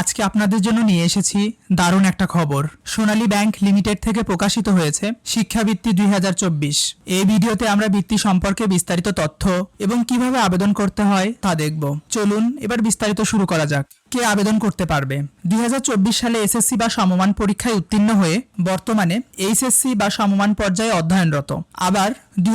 আজকে আপনাদের জন্য নিয়ে এসেছি দারুণ একটা খবর। সোনালী ব্যাংক লিমিটেড থেকে প্রকাশিত হয়েছে শিক্ষাবৃত্তি দুই হাজার চব্বিশ। এই ভিডিওতে আমরা বৃত্তি সম্পর্কে বিস্তারিত তথ্য এবং কীভাবে আবেদন করতে হয় তা দেখব। চলুন এবার বিস্তারিত শুরু করা যাক। কে আবেদন করতে পারবে? দুই হাজার চব্বিশ সালে এসএসসি বা সমমান পরীক্ষায় উত্তীর্ণ হয়ে বর্তমানে এইচএসসি বা সমমান পর্যায়ে অধ্যয়নরত। আবার দুই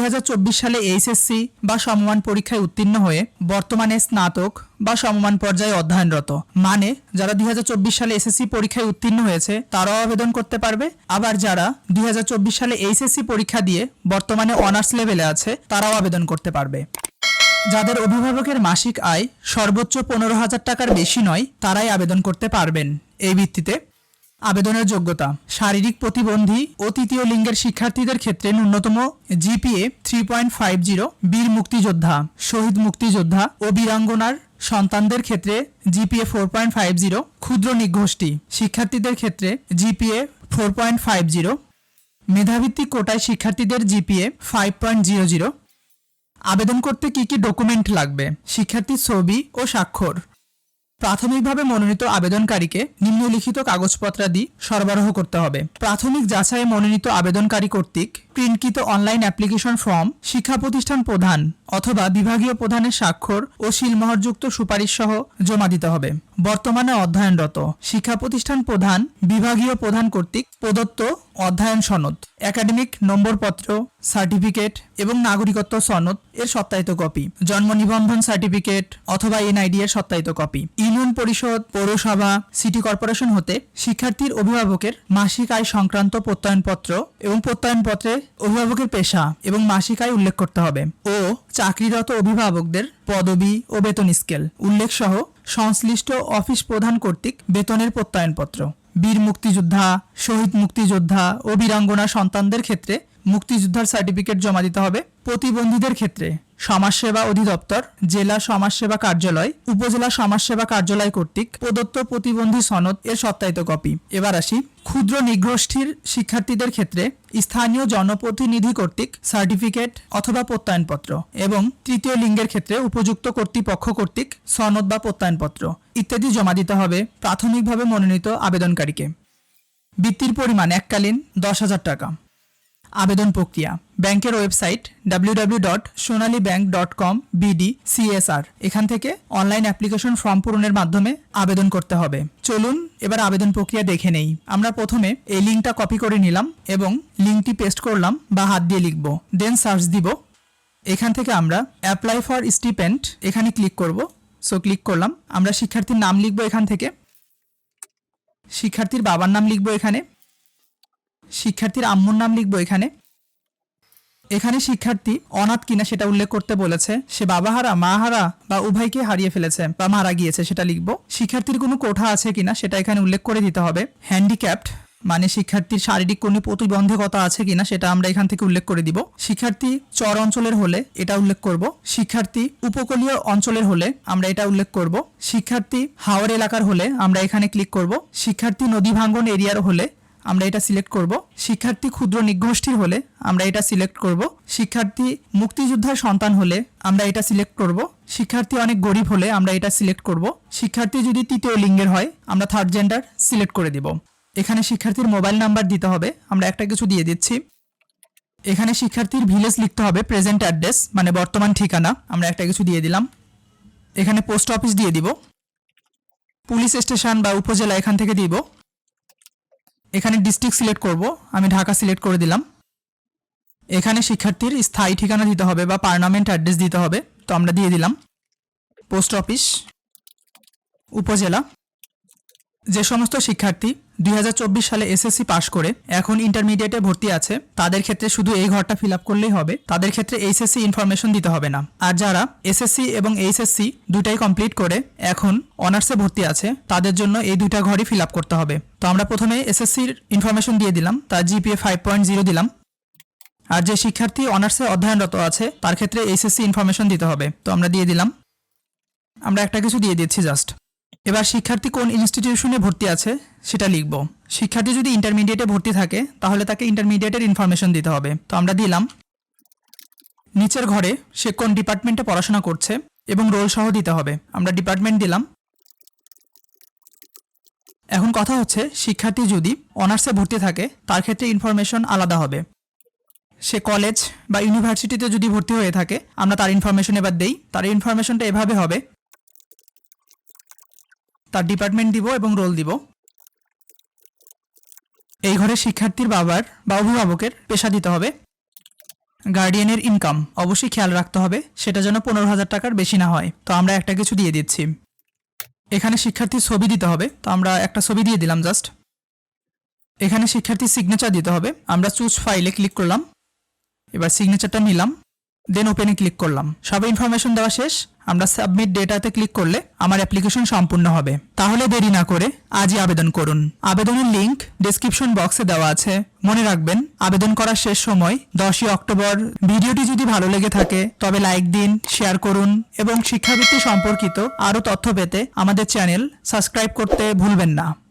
সালে এইচএসসি বা সমমান পরীক্ষায় উত্তীর্ণ হয়ে বর্তমানে স্নাতক বা সমমান পর্যায়ে অধ্যয়নরত। মানে যারা দুই হাজার চব্বিশ সালে এসএসসি পরীক্ষায় উত্তীর্ণ হয়েছে, তারাও আবেদন করতে পারবে। আবার যারা দুই হাজার চব্বিশ সালে এইচএসসি পরীক্ষা দিয়ে বর্তমানে অনার্স লেভেলে আছে, তারাও আবেদন করতে পারবে। যাদের অভিভাবকের মাসিক আয় সর্বোচ্চ পনেরো হাজার টাকার বেশি নয়, তারাই আবেদন করতে পারবেন। এই ভিত্তিতে আবেদনের যোগ্যতা, শারীরিক প্রতিবন্ধী ও তৃতীয় লিঙ্গের শিক্ষার্থীদের ক্ষেত্রে ন্যূনতম GPA three point five zero, বীর মুক্তিযোদ্ধা, শহীদ মুক্তিযোদ্ধা ও বীরাঙ্গনার সন্তানদের ক্ষেত্রে GPA four point five zero, ক্ষুদ্র নিগোষ্ঠী শিক্ষার্থীদের ক্ষেত্রে GPA four point five zero, মেধাভিত্তিক কোটায় শিক্ষার্থীদের GPA five point zero zero আবেদন করতে কি কি ডকুমেন্ট লাগবে? শিক্ষার্থীর ছবি ও স্বাক্ষর। প্রাথমিকভাবে মনোনীত আবেদনকারীকে নিম্নলিখিত কাগজপত্রাদি সরবরাহ করতে হবে। প্রাথমিক যাচাই মনোনীত আবেদনকারী কর্তৃক প্রিন্টকৃত অনলাইন অ্যাপ্লিকেশন ফর্ম, শিক্ষা প্রতিষ্ঠান প্রধান অথবা বিভাগীয় প্রধানের স্বাক্ষর ও শিলমোহরযুক্ত সুপারিশ সহ জমা দিতে হবে। বর্তমানে অধ্যয়নরত শিক্ষা প্রতিষ্ঠান প্রধান, বিভাগীয় প্রধান কর্তৃক প্রদত্ত অধ্যয়ন সনদ, একাডেমিক নম্বরপত্র, সার্টিফিকেট এবং নাগরিকত্ব সনদ এর সত্যায়িত কপি, জন্ম নিবন্ধন সার্টিফিকেট অথবা এনআইডি এর সত্যায়িত কপি। ইউনিয়ন পরিষদ, পৌরসভা, সিটি কর্পোরেশন হতে শিক্ষার্থীর অভিভাবকের মাসিক আয় সংক্রান্ত প্রত্যয়নপত্র এবং প্রত্যয়নপত্রে অভিভাবকের পেশা এবং মাসিক আয় উল্লেখ করতে হবে ও চাকরিরত অভিভাবকদের পদবি ও বেতন স্কেল। উল্লেখ সহ সংশ্লিষ্ট অফিস প্রধান কর্তৃক বেতনের প্রত্যয়নপত্র। বীর মুক্তিযোদ্ধা, শহীদ মুক্তিযোদ্ধা ও বীরাঙ্গনা সন্তানদের ক্ষেত্রে মুক্তিযোদ্ধার সার্টিফিকেট জমা দিতে হবে। প্রতিবন্ধীদের ক্ষেত্রে সমাজসেবা অধিদপ্তর, জেলা সমাজসেবা কার্যালয়, উপজেলা সমাজসেবা কার্যালয় কর্তৃক প্রদত্ত প্রতিবন্ধী সনদ এর সত্যায়িত কপি। এবার আসি ক্ষুদ্র নিগোষ্ঠীর শিক্ষার্থীদের ক্ষেত্রে স্থানীয় জনপ্রতিনিধি কর্তৃক সার্টিফিকেট অথবা প্রত্যয়নপত্র এবং তৃতীয় লিঙ্গের ক্ষেত্রে উপযুক্ত কর্তৃপক্ষ কর্তৃক সনদ বা প্রত্যয়নপত্র ইত্যাদি জমা দিতে হবে প্রাথমিকভাবে মনোনীত আবেদনকারীকে। বৃত্তির পরিমাণ এককালীন দশ হাজার টাকা। আবেদন প্রক্রিয়া। ব্যাংকের website W dot Sonali bank dot com BD CSR এখান থেকে অনলাইন অ্যাপ্লিকেশন ফর্ম পূরণের মাধ্যমে আবেদন করতে হবে। চলুন, এবার আবেদন প্রক্রিয়া দেখে নেই। আমরা প্রথমে এই লিঙ্কটা কপি করে নিলাম এবং লিঙ্কটি পেস্ট করলাম বা হাত দিয়ে লিখব। দেন সার্চ দিব। এখান থেকে আমরা অ্যাপ্লাই ফর স্টিপেন্ট এখানে ক্লিক করব। সো ক্লিক করলাম। আমরা শিক্ষার্থীর নাম লিখব এখান থেকে। শিক্ষার্থীর বাবার নাম লিখব এখানে। শিক্ষার্থীর আম্মুর নাম লিখব এখানে। এখানে শিক্ষার্থী অনাথ কিনা সেটা উল্লেখ করতে বলেছে, সে বাবা হারা, মা হারা বা উভয়কে হারিয়ে ফেলেছে বা মারা গিয়েছে সেটা লিখব। শিক্ষার্থীর কোনো কোঠা আছে কিনা সেটা এখানে উল্লেখ করে দিতে হবে। হ্যান্ডিক্যাপড মানে শিক্ষার্থীর শারীরিক কোনো প্রতিবন্ধকতা আছে কিনা সেটা আমরা এখান থেকে উল্লেখ করে দিব। শিক্ষার্থী চর অঞ্চলের হলে এটা উল্লেখ করব। শিক্ষার্থী উপকূলীয় অঞ্চলের হলে আমরা এটা উল্লেখ করব। শিক্ষার্থী হাওড় এলাকার হলে আমরা এখানে ক্লিক করব। শিক্ষার্থী নদী ভাঙ্গন এরিয়ার হলে আমরা এটা সিলেক্ট করব। শিক্ষার্থী ক্ষুদ্র নিগোষ্ঠীর হলে আমরা এটা সিলেক্ট করব। শিক্ষার্থী মুক্তিযোদ্ধার সন্তান হলে আমরা এটা সিলেক্ট করব। শিক্ষার্থী অনেক গরিব হলে আমরা এটা সিলেক্ট করব। শিক্ষার্থী যদি তৃতীয় লিঙ্গের হয়, আমরা থার্ড জেন্ডার সিলেক্ট করে দিব। এখানে শিক্ষার্থীর মোবাইল নাম্বার দিতে হবে। আমরা একটা কিছু দিয়ে দিচ্ছি। এখানে শিক্ষার্থীর ভিলেজ লিখতে হবে প্রেজেন্ট অ্যাড্রেস মানে বর্তমান ঠিকানা। আমরা একটা কিছু দিয়ে দিলাম। এখানে পোস্ট অফিস দিয়ে দিব। পুলিশ স্টেশন বা উপজেলা এখান থেকে দিব। এখানে ডিস্ট্রিক্ট সিলেক্ট করব, আমি ঢাকা সিলেক্ট করে দিলাম। এখানে শিক্ষার্থীর স্থায়ী ঠিকানা দিতে হবে বা পার্মানেন্ট অ্যাড্রেস দিতে হবে, তো আমরা দিয়ে দিলাম। পোস্ট অফিস উপজেলা, যে সমস্ত শিক্ষার্থী দুই হাজার চব্বিশ সালে এসএসসি পাশ করে এখন ইন্টারমিডিয়েটে ভর্তি আছে। তাদের ক্ষেত্রে শুধু এই ঘরটা ফিল আপ করলেই হবে। তাদের ক্ষেত্রে এইচএসসি ইনফরমেশন দিতে হবে না। আর যারা এসএসসি এবং এইচএসসি দুটাই কমপ্লিট করে এখন অনার্সে ভর্তি আছে, তাদের জন্য এই দুইটা ঘরই ফিল আপ করতে হবে। তো আমরা প্রথমে এসএসসির ইনফরমেশন দিয়ে দিলাম, তার জিপিএ ফাইভ পয়েন্ট জিরো দিলাম। আর যে শিক্ষার্থী অনার্সে অধ্যয়নরত আছে, তার ক্ষেত্রে এইচএসসি ইনফরমেশন দিতে হবে। তো আমরা দিয়ে দিলাম। আমরা একটা কিছু দিয়ে দিচ্ছি জাস্ট। এবার শিক্ষার্থী কোন ইনস্টিটিউশনে ভর্তি আছে সেটা লিখব। শিক্ষার্থী যদি ইন্টারমিডিয়েটে ভর্তি থাকে, তাহলে তাকে ইন্টারমিডিয়েটের ইনফরমেশন দিতে হবে। তো আমরা দিলাম। নিচের ঘরে সে কোন ডিপার্টমেন্টে পড়াশোনা করছে এবং রোল সহ দিতে হবে। আমরা ডিপার্টমেন্ট দিলাম। এখন কথা হচ্ছে, শিক্ষার্থী যদি অনার্সে ভর্তি থাকে, তার ক্ষেত্রে ইনফরমেশন আলাদা হবে। সে কলেজ বা ইউনিভার্সিটিতে যদি ভর্তি হয়ে থাকে, আমরা তার ইনফরমেশন এবার দেই। তার ইনফরমেশনটা এভাবে হবে তার ডিপার্টমেন্ট দিব এবং রোল দিব। এই ঘরে শিক্ষার্থীর বাবার বা অভিভাবকের পেশা দিতে হবে। গার্ডিয়ানের ইনকাম অবশ্যই খেয়াল রাখতে হবে, সেটা যেন পনেরো হাজার টাকার বেশি না হয়। তো আমরা একটা কিছু দিয়ে দিচ্ছি। এখানে শিক্ষার্থীর ছবি দিতে হবে, তো আমরা একটা ছবি দিয়ে দিলাম জাস্ট এখানে শিক্ষার্থীর সিগনেচার দিতে হবে, আমরা চুজ ফাইলে ক্লিক করলাম। এবার সিগনেচারটা নিলাম। দেন ওপেনে ক্লিক করলাম। সব ইনফরমেশন দেওয়া শেষ। আমরা সাবমিট ডেটাতে ক্লিক করলে আমার অ্যাপ্লিকেশন সম্পূর্ণ হবে। তাহলে দেরি না করে আজই আবেদন করুন। আবেদনের লিংক ডেসক্রিপশন বক্সে দেওয়া আছে। মনে রাখবেন, আবেদন করার শেষ সময় দশই অক্টোবর। ভিডিওটি যদি ভালো লেগে থাকে, তবে লাইক দিন শেয়ার করুন এবং শিক্ষাবৃত্তি সম্পর্কিত আরও তথ্য পেতে আমাদের চ্যানেল সাবস্ক্রাইব করতে ভুলবেন না।